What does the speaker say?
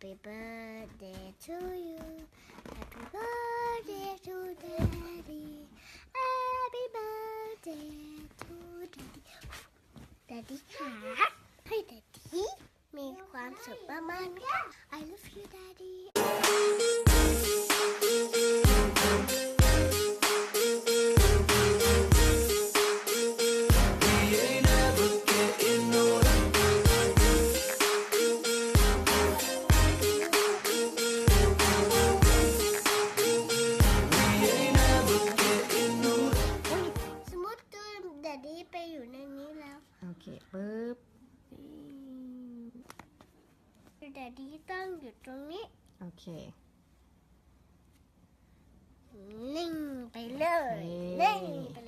Happy birthday to you Happy birthday to daddy Happy birthday to daddy daddy ค่ะให้ daddy มีความสุขมากๆ I ดดดี้ไปอยู่ในนี้แล้ว โอเคปึ๊บแดดดี้ต้องอยู่ตรงนี้ โอเค นิ่งไปเลยเย้นิ่งไปเลย